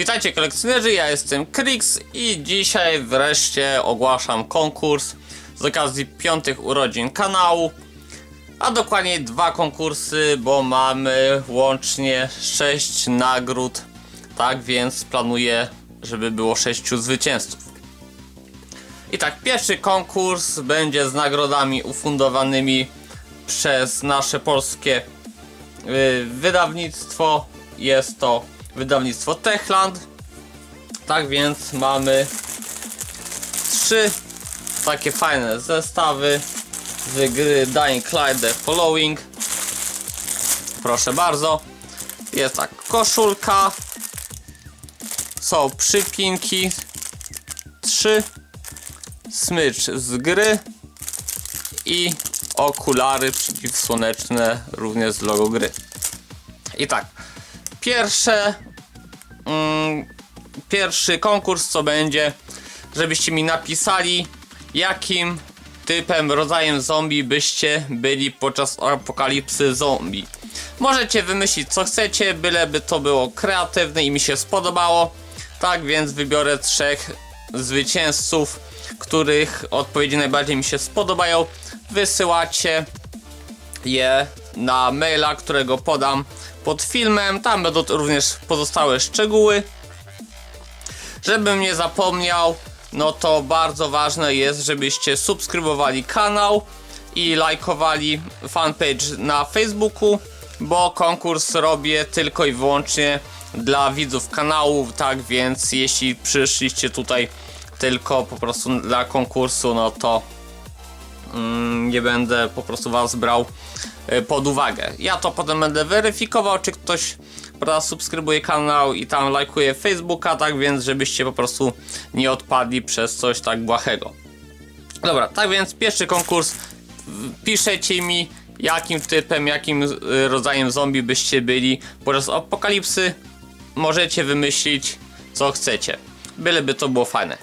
Witajcie kolekcjonerzy, ja jestem Krix i dzisiaj wreszcie ogłaszam konkurs z okazji piątych urodzin kanału. A dokładniej dwa konkursy, bo mamy łącznie 6 nagród. Tak więc planuję, żeby było 6 zwycięzców. I tak, pierwszy konkurs będzie z nagrodami ufundowanymi przez nasze polskie y, wydawnictwo. Jest to wydawnictwo Techland. Tak więc mamy trzy takie fajne zestawy z gry Dying Light The Following. Proszę bardzo. Jest tak koszulka. Są przypinki. Trzy. Smycz z gry. I okulary przeciwsłoneczne również z logo gry. I tak. Pierwsze. Mm, pierwszy konkurs co będzie, żebyście mi napisali, jakim typem, rodzajem zombie byście byli podczas apokalipsy zombie. Możecie wymyślić co chcecie, byleby to było kreatywne i mi się spodobało. Tak więc wybiorę trzech zwycięzców, których odpowiedzi najbardziej mi się spodobają. Wysyłacie je na maila, którego podam pod filmem. Tam będą również pozostałe szczegóły. Żebym nie zapomniał, no to bardzo ważne jest, żebyście subskrybowali kanał i lajkowali fanpage na Facebooku, bo konkurs robię tylko i wyłącznie dla widzów kanału, tak więc jeśli przyszliście tutaj tylko po prostu dla konkursu, no to nie będę po prostu was brał y, pod uwagę. Ja to potem będę weryfikował, czy ktoś prawda, subskrybuje kanał i tam lajkuje Facebooka, tak więc żebyście po prostu nie odpadli przez coś tak błahego. Dobra, tak więc pierwszy konkurs. Piszecie mi, jakim typem, jakim y, rodzajem zombie byście byli podczas apokalipsy. Możecie wymyślić, co chcecie. Byleby to było fajne.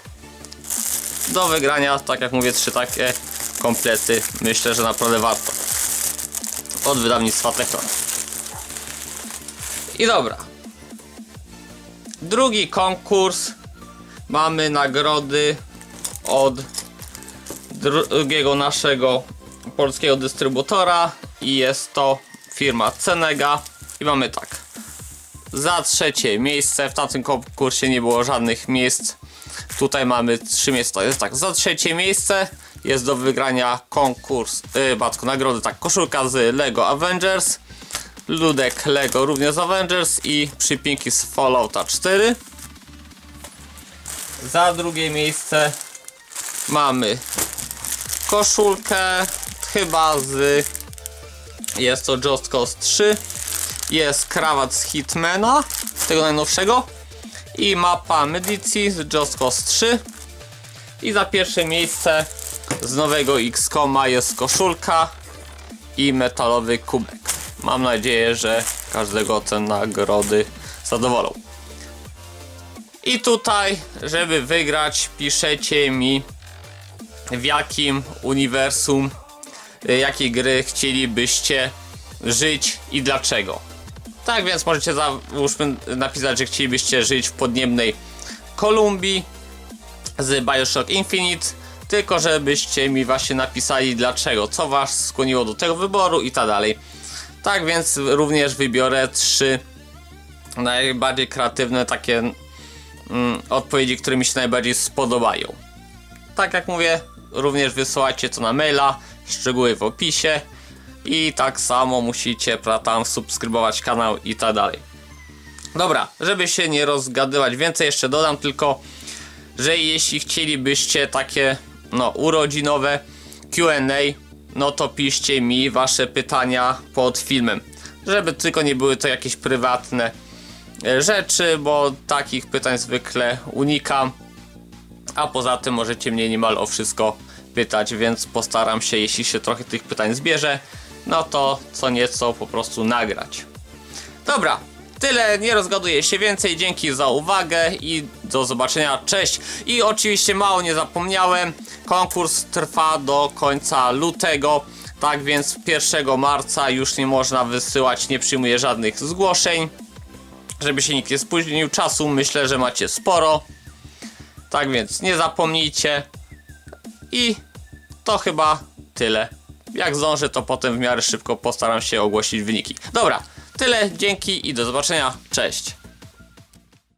Do wygrania, tak jak mówię, trzy takie komplety. Myślę, że naprawdę warto. Od wydawnictwa Techland. I dobra. Drugi konkurs. Mamy nagrody od drugiego naszego polskiego dystrybutora i jest to firma Cenega i mamy tak za trzecie miejsce w tamtym konkursie nie było żadnych miejsc tutaj mamy trzy miejsca jest tak za trzecie miejsce jest do wygrania konkurs yy, batku nagrody tak koszulka z Lego Avengers ludek Lego również z Avengers i przypinki z Fallouta 4 za drugie miejsce mamy koszulkę chyba z jest to Just Cause 3 jest krawat z Hitmana tego najnowszego. I mapa Medici z Just Cause 3 i za pierwsze miejsce z nowego XCOMa jest koszulka i metalowy kubek. Mam nadzieję, że każdego te nagrody zadowolą. I tutaj, żeby wygrać, piszecie mi w jakim uniwersum, y, jakiej gry chcielibyście żyć i dlaczego. Tak więc możecie załóżmy napisać, że chcielibyście żyć w podniebnej Kolumbii z Bioshock Infinite, tylko żebyście mi właśnie napisali dlaczego, co was skłoniło do tego wyboru i tak dalej. Tak więc również wybiorę trzy najbardziej kreatywne takie mm, odpowiedzi, które mi się najbardziej spodobają. Tak jak mówię, również wysyłajcie to na maila, szczegóły w opisie i tak samo musicie tam subskrybować kanał i tak dalej. Dobra, żeby się nie rozgadywać więcej, jeszcze dodam tylko, że jeśli chcielibyście takie no urodzinowe Q&A, no to piszcie mi wasze pytania pod filmem, żeby tylko nie były to jakieś prywatne e, rzeczy, bo takich pytań zwykle unikam. A poza tym możecie mnie niemal o wszystko pytać, więc postaram się, jeśli się trochę tych pytań zbierze, no to co nieco po prostu nagrać. Dobra, tyle, nie rozgaduję się więcej, dzięki za uwagę i do zobaczenia, cześć! I oczywiście mało nie zapomniałem, konkurs trwa do końca lutego, tak więc 1 marca już nie można wysyłać, nie przyjmuję żadnych zgłoszeń. żeby się nikt nie spóźnił. Czasu myślę, że macie sporo. Tak więc nie zapomnijcie. I to chyba tyle. Jak zdążę, to potem w miarę szybko postaram się ogłosić wyniki. Dobra, tyle, dzięki i do zobaczenia. Cześć.